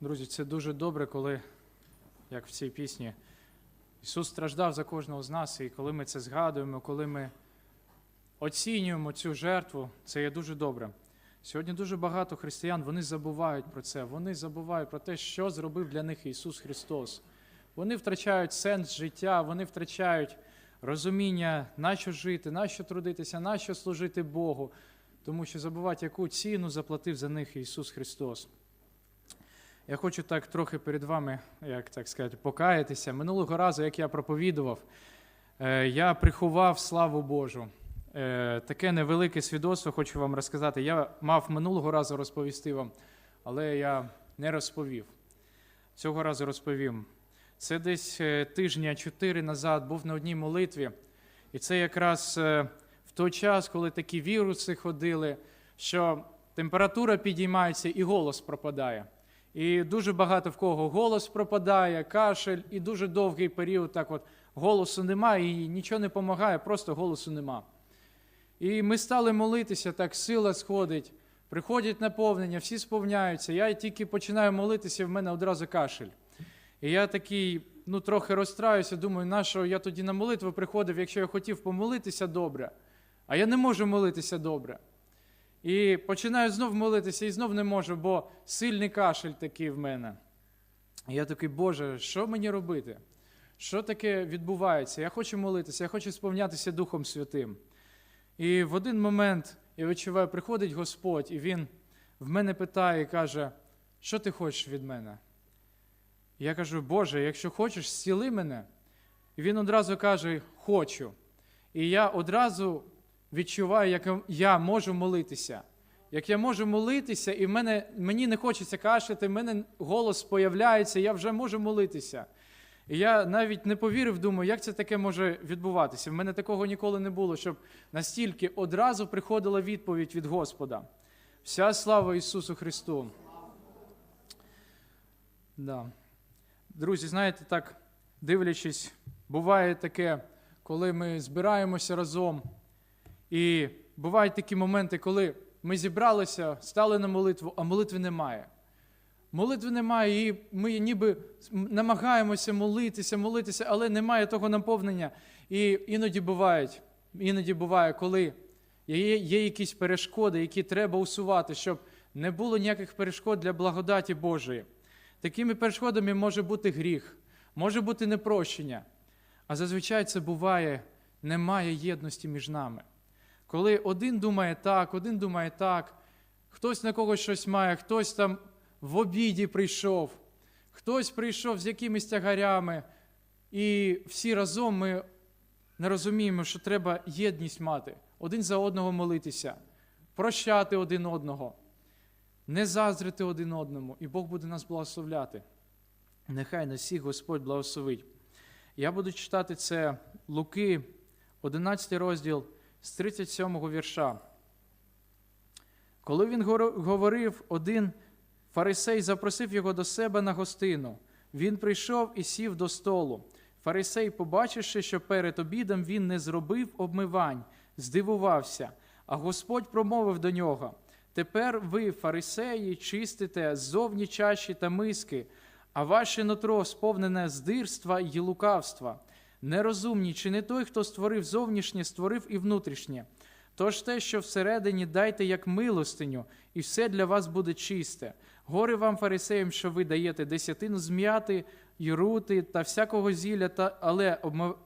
Друзі, це дуже добре, коли, як в цій пісні, Ісус страждав за кожного з нас, і коли ми це згадуємо, коли ми оцінюємо цю жертву, це є дуже добре. Сьогодні дуже багато християн вони забувають про це. Вони забувають про те, що зробив для них Ісус Христос. Вони втрачають сенс життя, вони втрачають розуміння, на що жити, на що трудитися, на що служити Богу, тому що забувають, яку ціну заплатив за них Ісус Христос. Я хочу так трохи перед вами, як так сказати, покаятися. Минулого разу, як я проповідував, е, я приховав славу Божу. Е, Таке невелике свідоцтво хочу вам розказати. Я мав минулого разу розповісти вам, але я не розповів. Цього разу розповім. Це десь е, тижня чотири назад був на одній молитві, і це якраз в той час, коли такі віруси ходили, що температура підіймається і голос пропадає. І дуже багато в кого голос пропадає, кашель, і дуже довгий період так от голосу немає, і нічого не допомагає, просто голосу нема. І ми стали молитися, так сила сходить, приходять наповнення, всі сповняються. Я тільки починаю молитися, в мене одразу кашель. І я такий, ну, трохи розстраюся, думаю, на що я тоді на молитву приходив, якщо я хотів помолитися добре, а я не можу молитися добре. І починаю знов молитися і знов не можу, бо сильний кашель такий в мене. І я такий, Боже, що мені робити? Що таке відбувається? Я хочу молитися, я хочу сповнятися Духом Святим. І в один момент я відчуваю, приходить Господь, і Він в мене питає і каже, що ти хочеш від мене? Я кажу, Боже, якщо хочеш, зціли мене. І він одразу каже, хочу. І я одразу відчуваю, як я можу молитися. Як я можу молитися, і в мене, мені не хочеться кашляти, в мене голос появляється, я вже можу молитися. І я навіть не повірив, думаю, як це таке може відбуватися. В мене такого ніколи не було, щоб настільки одразу приходила відповідь від Господа. Вся слава Ісусу Христу. Да. Друзі, знаєте, так дивлячись, буває таке, коли ми збираємося разом. І бувають такі моменти, коли ми зібралися, стали на молитву, а молитви немає. Молитви немає, і ми ніби намагаємося молитися, молитися, але немає того наповнення. І іноді бувають, іноді буває, коли є, є якісь перешкоди, які треба усувати, щоб не було ніяких перешкод для благодаті Божої. Такими перешкодами може бути гріх, може бути непрощення. А зазвичай це буває, немає єдності між нами. Коли один думає так, один думає так, хтось на когось щось має, хтось там в обіді прийшов, хтось прийшов з якимись тягарями, і всі разом ми не розуміємо, що треба єдність мати, один за одного молитися, прощати один одного, не заздрити один одному, і Бог буде нас благословляти. Нехай нас всіх Господь благословить. Я буду читати це Луки, 11 розділ з 37 вірша. Коли він говорив, один фарисей запросив його до себе на гостину. Він прийшов і сів до столу. Фарисей, побачивши, що перед обідом він не зробив обмивань, здивувався, а Господь промовив до нього: Тепер ви, фарисеї, чистите ззовні чаші та миски, а ваше нутро сповнене здирства й лукавства. Нерозумні, чи не той, хто створив зовнішнє, створив і внутрішнє. Тож те, що всередині дайте як милостиню, і все для вас буде чисте. Горе вам, фарисеям, що ви даєте десятину зм'яти і рути та всякого зілля, та, але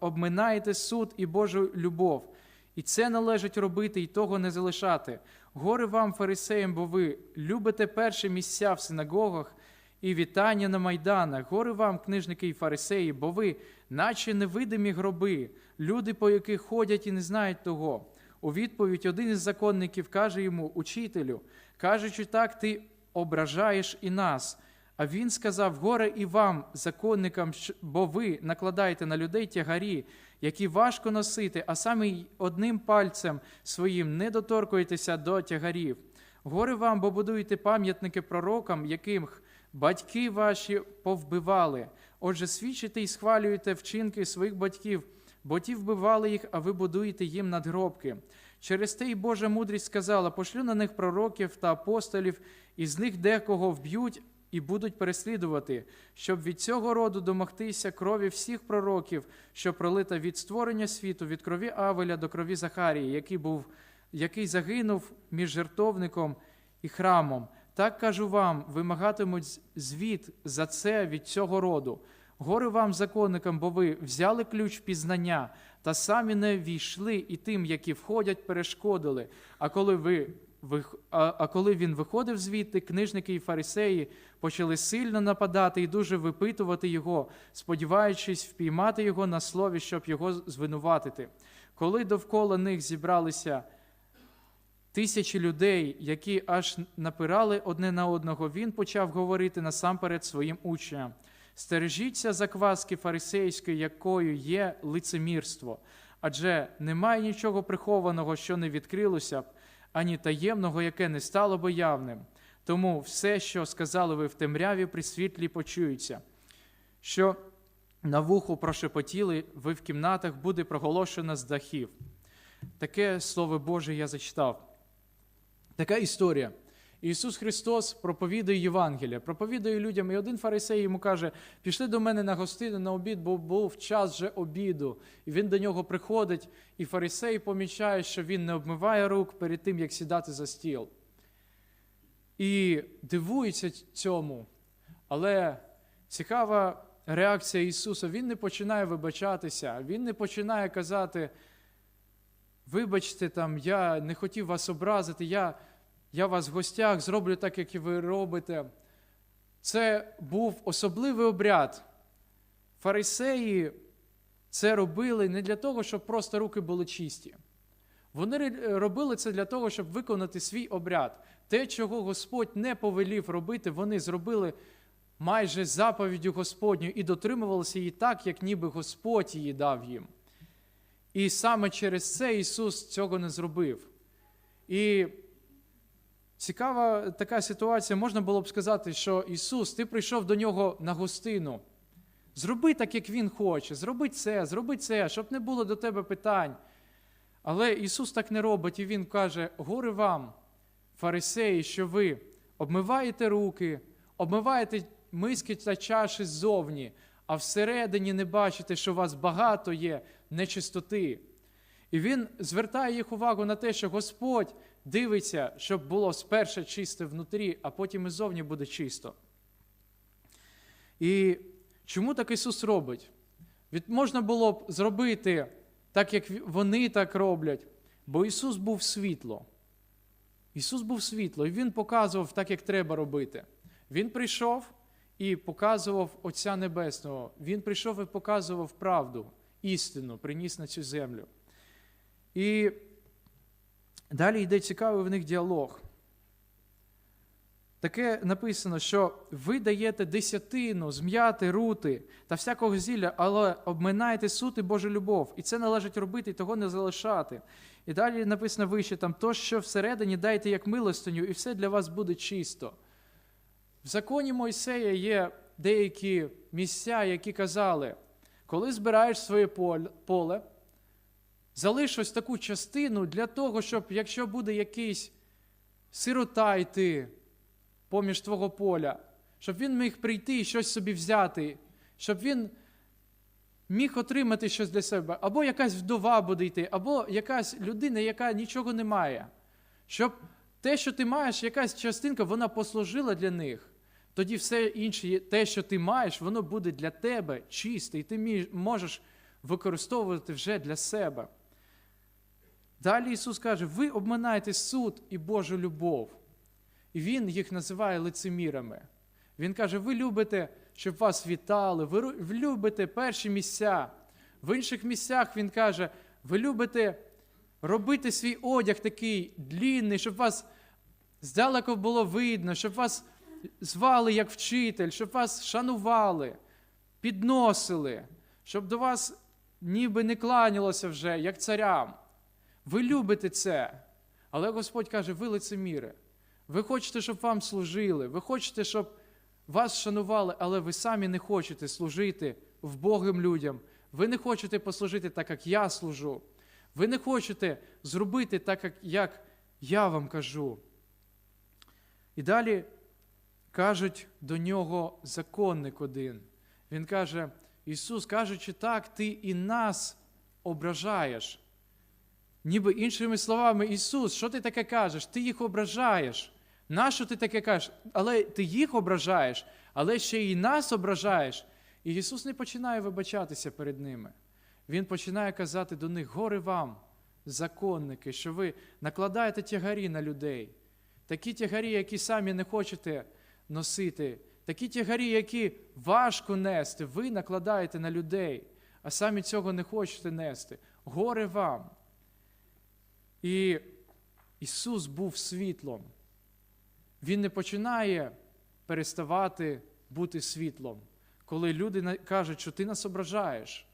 обминаєте суд і Божу любов. І це належить робити, і того не залишати. Горе вам, фарисеям, бо ви любите перші місця в синагогах і вітання на майданах. Горе вам, книжники і фарисеї, бо ви, наче невидимі гроби, люди, по яких ходять і не знають того. У відповідь один із законників каже йому, учителю, кажучи так, ти ображаєш і нас. А він сказав: Горе і вам, законникам, бо ви накладаєте на людей тягарі, які важко носити, а самі одним пальцем своїм не доторкуєтеся до тягарів. Горе вам, бо будуєте пам'ятники пророкам, яких батьки ваші повбивали. Отже, свідчите і схвалюєте вчинки своїх батьків, бо ті вбивали їх, а ви будуєте їм надгробки. Через те й Божа мудрість сказала: пошлю на них пророків та апостолів, і з них декого вб'ють, і будуть переслідувати, щоб від цього роду домогтися крові всіх пророків, що пролита від створення світу, від крові Авеля до крові Захарії, який був, який загинув між жертовником і храмом. Так кажу вам, вимагатимуть звіт за це від цього роду. Горе вам, законникам, бо ви взяли ключ пізнання, та самі не війшли, і тим, які входять, перешкодили. А коли ви а, коли він виходив звідти, книжники і фарисеї почали сильно нападати і дуже випитувати його, сподіваючись впіймати його на слові, щоб його звинуватити. Коли довкола них зібралися тисячі людей, які аж напирали одне на одного, він почав говорити насамперед своїм учням. Стережіться закваски фарисейської, якою є лицемірство, адже немає нічого прихованого, що не відкрилося б, ані таємного, яке не стало би явним. Тому все, що сказали ви в темряві, при світлі почується. Що на вуху прошепотіли, ви в кімнатах буде проголошено з дахів. Таке слово Боже я зачитав. Така історія. Ісус Христос проповідує Євангелія, проповідує людям, і один фарисей йому каже: пішли до мене на гостину на обід, бо був час вже обіду. І він до нього приходить, і фарисей помічає, що він не обмиває рук перед тим, як сідати за стіл. І дивується цьому. Але цікава реакція Ісуса, Він не починає вибачатися, Він не починає казати, вибачте, там, я не хотів вас образити, я, я вас в гостях зроблю так, як і ви робите. Це був особливий обряд. Фарисеї це робили не для того, щоб просто руки були чисті. Вони робили це для того, щоб виконати свій обряд. Те, чого Господь не повелів робити, вони зробили майже заповіддю Господню і дотримувалися її так, як ніби Господь її дав їм. І саме через це Ісус цього не зробив. І цікава така ситуація, можна було б сказати, що Ісус, ти прийшов до нього на гостину. Зроби так, як Він хоче, зроби це, зроби це, щоб не було до тебе питань. Але Ісус так не робить, і Він каже: горе вам, фарисеї, що ви обмиваєте руки, обмиваєте миски та чаші ззовні, а всередині не бачите, що у вас багато є нечистоти. І він звертає їх увагу на те, що Господь дивиться, щоб було спершу чисте внутрі, а потім і зовні буде чисто. І чому так Ісус робить? Від можна було б зробити так, як вони так роблять, бо Ісус був світло. Ісус був світло, і Він показував так, як треба робити. Він прийшов і показував Отця Небесного. Він прийшов і показував правду, істину, приніс на цю землю. І далі йде цікавий в них діалог. Таке написано, що ви даєте десятину, зм'яти, рути та всякого зілля, але обминаєте суд і Божу любов. І це належить робити, і того не залишати. І далі написано вище там, то, що всередині дайте як милостиню, і все для вас буде чисто. В законі Мойсея є деякі місця, які казали, коли збираєш своє поле, залиш ось таку частину для того, щоб якщо буде якийсь сирота йти поміж твого поля, щоб він міг прийти і щось собі взяти, щоб він міг отримати щось для себе, або якась вдова буде йти, або якась людина, яка нічого не має. Щоб те, що ти маєш, якась частинка, вона послужила для них. Тоді все інше, те, що ти маєш, воно буде для тебе чисте, і ти можеш використовувати вже для себе. Далі Ісус каже: ви обминаєте суд і Божу любов. І Він їх називає лицемірами. Він каже: ви любите, щоб вас вітали, ви любите перші місця. В інших місцях Він каже, ви любите робити свій одяг такий длінний, щоб вас здалеку було видно, щоб вас звали як вчитель, щоб вас шанували, підносили, щоб до вас ніби не кланялося вже, як царям. Ви любите це. Але Господь каже, ви лицеміри. Ви хочете, щоб вам служили, ви хочете, щоб вас шанували, але ви самі не хочете служити в Богим людям. Ви не хочете послужити так, як я служу. Ви не хочете зробити так, як я вам кажу. І далі кажуть до нього законник один. Він каже: Ісус, кажучи так, ти і нас ображаєш. Ніби іншими словами, Ісус, що ти таке кажеш? Ти їх ображаєш. Нащо ти таке кажеш? Але ти їх ображаєш, але ще й нас ображаєш. І Ісус не починає вибачатися перед ними. Він починає казати до них: горе вам, законники, що ви накладаєте тягарі на людей, такі тягарі, які самі не хочете носити, такі тягарі, які важко нести, ви накладаєте на людей, а самі цього не хочете нести. Горе вам. І Ісус був світлом. Він не починає переставати бути світлом, коли люди кажуть, що ти нас ображаєш.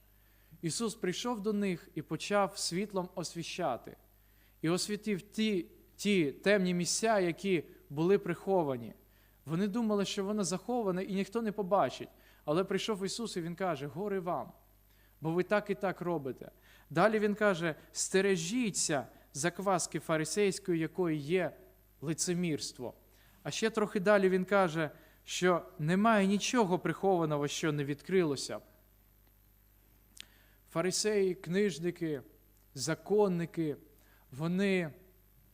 Ісус прийшов до них і почав світлом освіщати, і освітив ті, ті темні місця, які були приховані. Вони думали, що воно заховане і ніхто не побачить. Але прийшов Ісус і Він каже: Горе вам, бо ви так і так робите. Далі Він каже: стережіться закваски фарисейської, якої є лицемірство. А ще трохи далі Він каже, що немає нічого прихованого, що не відкрилося. Фарисеї, книжники, законники, вони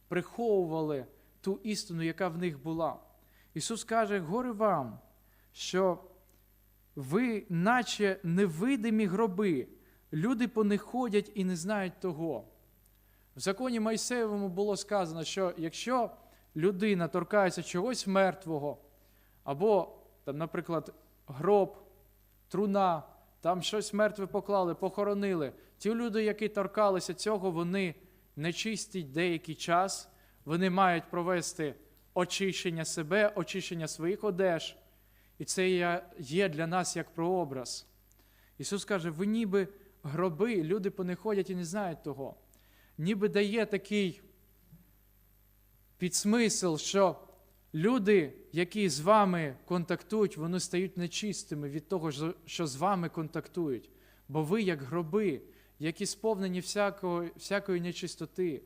приховували ту істину, яка в них була. Ісус каже: горе вам, що ви, наче невидимі гроби, люди по них ходять і не знають того. В законі Мойсеєвому було сказано, що якщо людина торкається чогось мертвого, або, там, наприклад, гроб, труна, там щось мертве поклали, похоронили. Ті люди, які торкалися цього, вони не чистять деякий час, вони мають провести очищення себе, очищення своїх одеж. І це є- для нас як прообраз. Ісус каже: ви ніби гроби, люди по них ходять і не знають того. Ніби дає такий підсмисл, що люди, які з вами контактують, вони стають нечистими від того, що з вами контактують. Бо ви як гроби, які сповнені всякої, всякої нечистоти.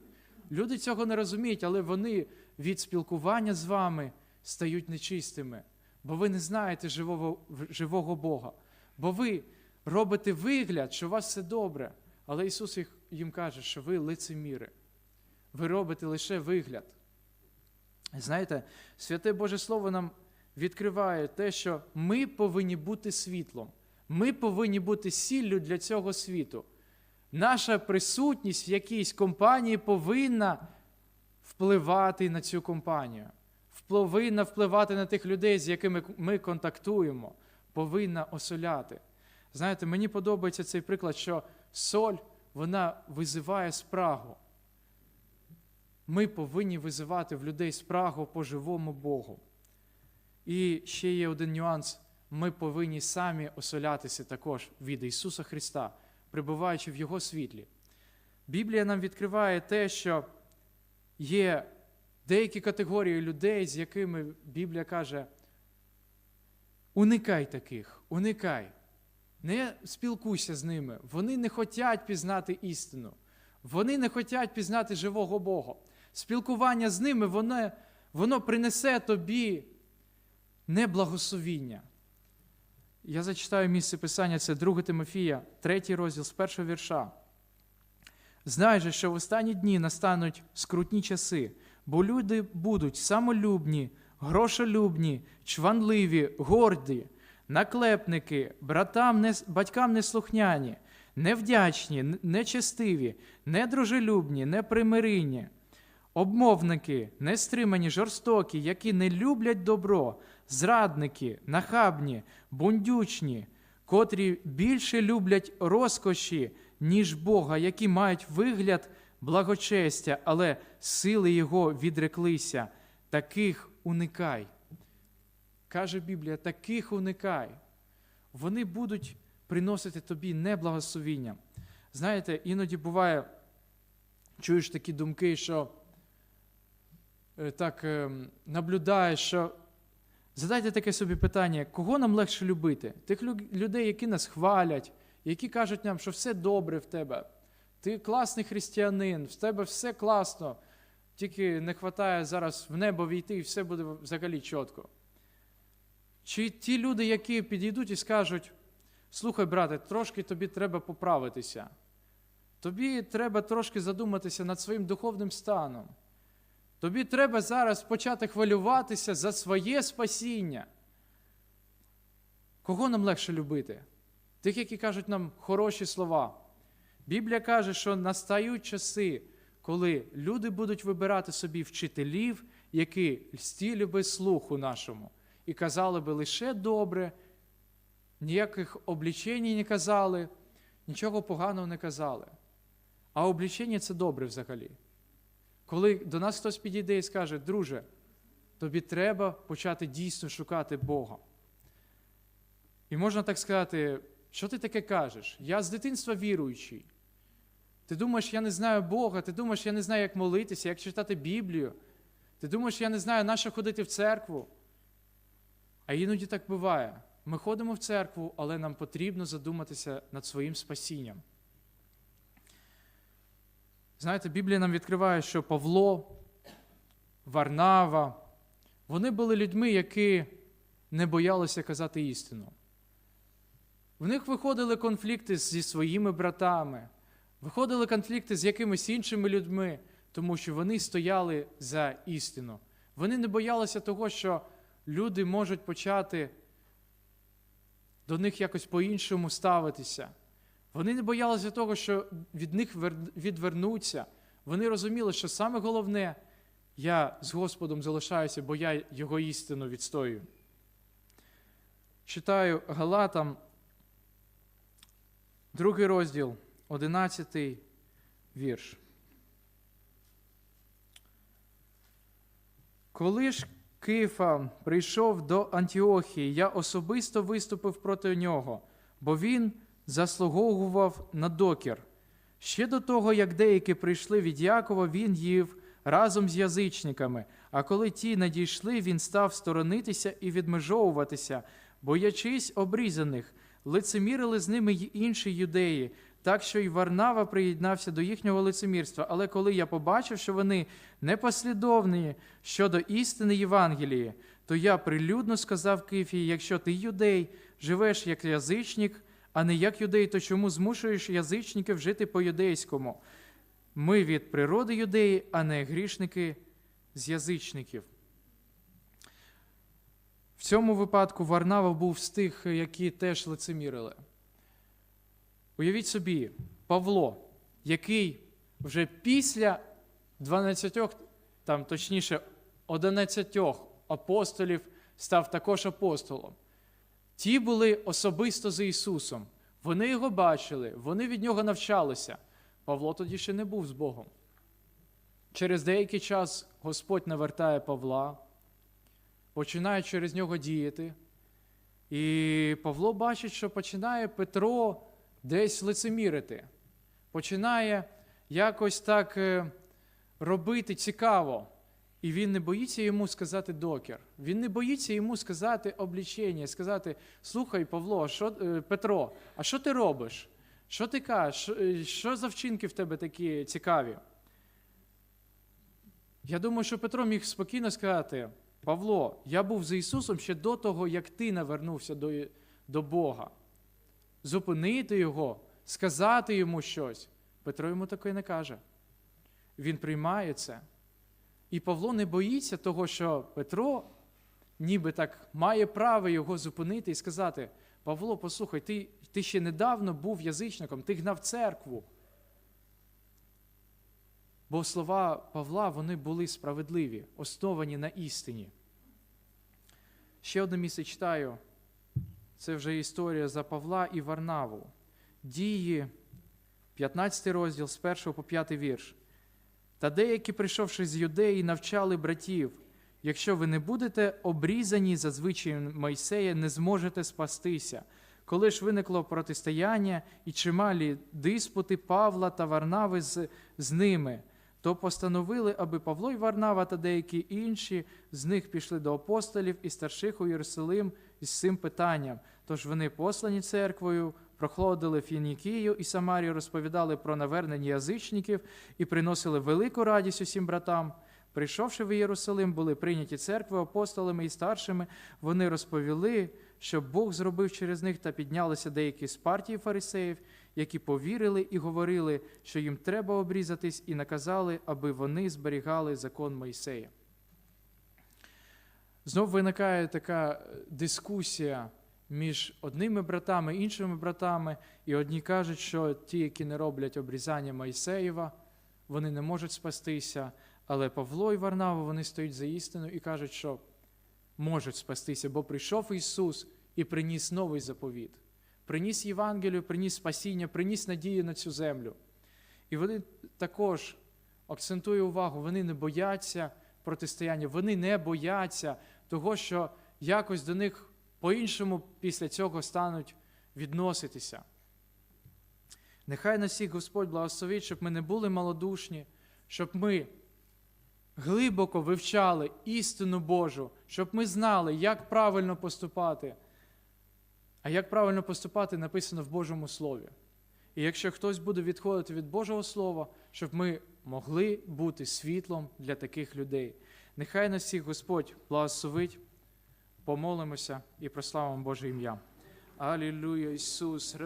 Люди цього не розуміють, але вони від спілкування з вами стають нечистими, бо ви не знаєте живого, живого Бога. Бо ви робите вигляд, що у вас все добре, але Ісус їм каже, що ви лицеміри. Ви робите лише вигляд. Знаєте, святе Боже Слово нам відкриває те, що ми повинні бути світлом, ми повинні бути сіллю для цього світу. Наша присутність в якійсь компанії повинна впливати на цю компанію, повинна впливати на тих людей, з якими ми контактуємо, повинна осоляти. Знаєте, мені подобається цей приклад, що соль вона визиває спрагу. Ми повинні визивати в людей спрагу по живому Богу. І ще є один нюанс: ми повинні самі осолятися також від Ісуса Христа, прибуваючи в Його світлі. Біблія нам відкриває те, що є деякі категорії людей, з якими Біблія каже: уникай таких, уникай, не спілкуйся з ними. Вони не хочуть пізнати істину, вони не хочуть пізнати живого Бога. Спілкування з ними воно, воно принесе тобі неблагословіння. Я зачитаю місце писання, це 2 Тимофія, 3 розділ з першого вірша. Знай же, що в останні дні настануть скрутні часи, бо люди будуть самолюбні, грошолюбні, чванливі, горді, наклепники, братам, не, батькам неслухняні, невдячні, нечестиві, недружелюбні, непримиринні, обмовники, нестримані, жорстокі, які не люблять добро, зрадники, нахабні, бундючні, котрі більше люблять розкоші, ніж Бога, які мають вигляд благочестя, але сили Його відреклися. Таких уникай. Каже Біблія, таких уникай. Вони будуть приносити тобі неблагословіння. Знаєте, іноді буває, чуєш такі думки, що е, так е, наблюдаєш, що задайте таке собі питання, кого нам легше любити? Тих людей, які нас хвалять, які кажуть нам, що все добре в тебе. Ти класний християнин, в тебе все класно, тільки не вистачає зараз в небо війти і все буде взагалі чітко. Чи ті люди, які підійдуть і скажуть: слухай, брате, трошки тобі треба поправитися. Тобі треба трошки задуматися над своїм духовним станом. Тобі треба зараз почати хвилюватися за своє спасіння. Кого нам легше любити? Тих, які кажуть нам хороші слова. Біблія каже, що настають часи, коли люди будуть вибирати собі вчителів, які льстіли би слуху нашому, і казали би лише добре, ніяких облічень не казали, нічого поганого не казали. А облічення це добре взагалі. Коли до нас хтось підійде і скаже, друже, тобі треба почати дійсно шукати Бога. І можна так сказати, що ти таке кажеш? Я з дитинства віруючий. Ти думаєш, я не знаю Бога, ти думаєш, я не знаю, як молитися, як читати Біблію. Ти думаєш, я не знаю, на що ходити в церкву. А іноді так буває. Ми ходимо в церкву, але нам потрібно задуматися над своїм спасінням. Знаєте, Біблія нам відкриває, що Павло, Варнава, вони були людьми, які не боялися казати істину. В них виходили конфлікти зі своїми братами, виходили конфлікти з якимись іншими людьми, тому що вони стояли за істину. Вони не боялися того, що люди можуть почати до них якось по-іншому ставитися. Вони не боялися того, що від них відвернуться. Вони розуміли, що саме головне, я з Господом залишаюся, бо я Його істину відстоюю. Читаю Галатам, другий розділ, одинадцятий вірш. Коли ж Кифа прийшов до Антіохії, я особисто виступив проти нього, бо він заслуговував на докір. Ще до того, як деякі прийшли від Якова, він їв разом з язичниками, а коли ті надійшли, він став сторонитися і відмежовуватися, боячись обрізаних, лицемірили з ними й інші юдеї, так що й Варнава приєднався до їхнього лицемірства. Але коли я побачив, що вони непослідовні щодо істини Євангелії, то я прилюдно сказав Кифії, якщо ти юдей, живеш як язичник, а не як юдей, то чому змушуєш язичників жити по-юдейському? Ми від природи юдеї, а не грішники з язичників. В цьому випадку Варнава був з тих, які теж лицемірили. Уявіть собі, Павло, який вже після 12, там точніше, 11 апостолів став також апостолом. Ті були особисто за Ісусом. Вони його бачили, вони від нього навчалися. Павло тоді ще не був з Богом. Через деякий час Господь навертає Павла, починає через нього діяти. І Павло бачить, що починає Петро десь лицемірити, починає якось так е, робити цікаво. І він не боїться йому сказати докір. Він не боїться йому сказати облічення, сказати: Слухай, Павло, що, е, Петро, а що ти робиш? Що ти кажеш? Е, що за вчинки в тебе такі цікаві? Я думаю, що Петро міг спокійно сказати: Павло, я був за Ісусом ще до того, як ти навернувся до, до Бога. Зупинити Його, сказати йому щось. Петро йому таке не каже. Він приймає це. І Павло не боїться того, що Петро ніби так має право його зупинити і сказати: Павло, послухай, ти, ти ще недавно був язичником, ти гнав церкву. Бо слова Павла вони були справедливі, основані на істині. Ще одне місце читаю. Це вже історія за Павла і Варнаву. Дії, 15 розділ з 1 по 5 вірш. Та деякі, прийшовши з юдеї, навчали братів, якщо ви не будете обрізані за звичаєм Мойсея, не зможете спастися. Коли ж виникло протистояння і чималі диспути Павла та Варнави з, з ними, то постановили, аби Павло й Варнава та деякі інші з них пішли до апостолів і старших у Єрусалим із цим питанням. Тож вони, послані церквою, прохолодили Фінікію і Самарію, розповідали про навернення язичників і приносили велику радість усім братам. Прийшовши в Єрусалим, були прийняті церкви апостолами і старшими. Вони розповіли, що Бог зробив через них та піднялися деякі з партії фарисеїв, які повірили і говорили, що їм треба обрізатись, і наказали, аби вони зберігали закон Мойсея. Знов виникає така е, дискусія між одними братами іншими братами, і одні кажуть, що ті, які не роблять обрізання Моїсеєва, вони не можуть спастися. Але Павло і Варнава вони стоять за істину і кажуть, що можуть спастися, бо прийшов Ісус і приніс новий заповіт, приніс Євангелію, приніс спасіння, приніс надію на цю землю. І вони також акцентую увагу, вони не бояться протистояння, вони не бояться того, що якось до них по-іншому після цього стануть відноситися. Нехай нас всіх Господь благословить, щоб ми не були малодушні, щоб ми глибоко вивчали істину Божу, щоб ми знали, як правильно поступати. А як правильно поступати, написано в Божому Слові. І якщо хтось буде відходити від Божого Слова, щоб ми могли бути світлом для таких людей. Нехай нас всіх Господь благословить, помолимося і прославимо Боже ім'я. Алілуя, Ісус,